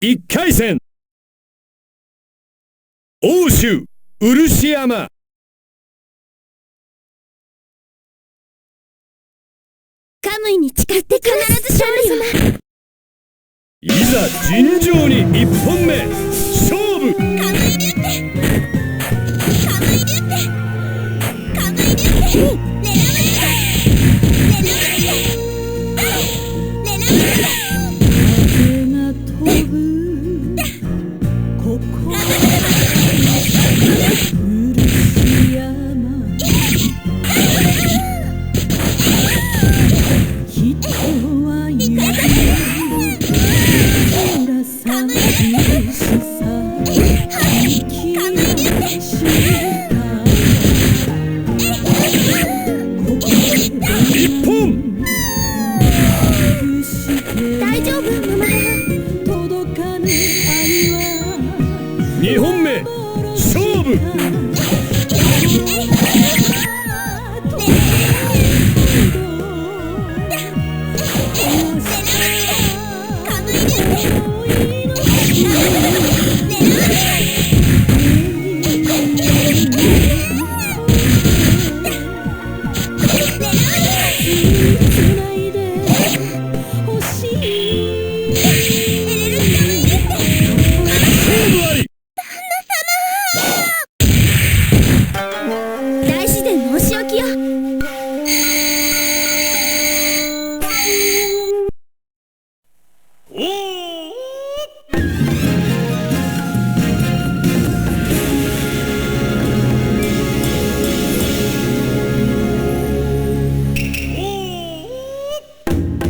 一回戦。欧州漆山カムイに誓って必ず勝利様いざ尋常に1本目。勝負。カムイリュッテカムイリュッテカムイリュッテレノメレノメレノメレ2本目。勝負。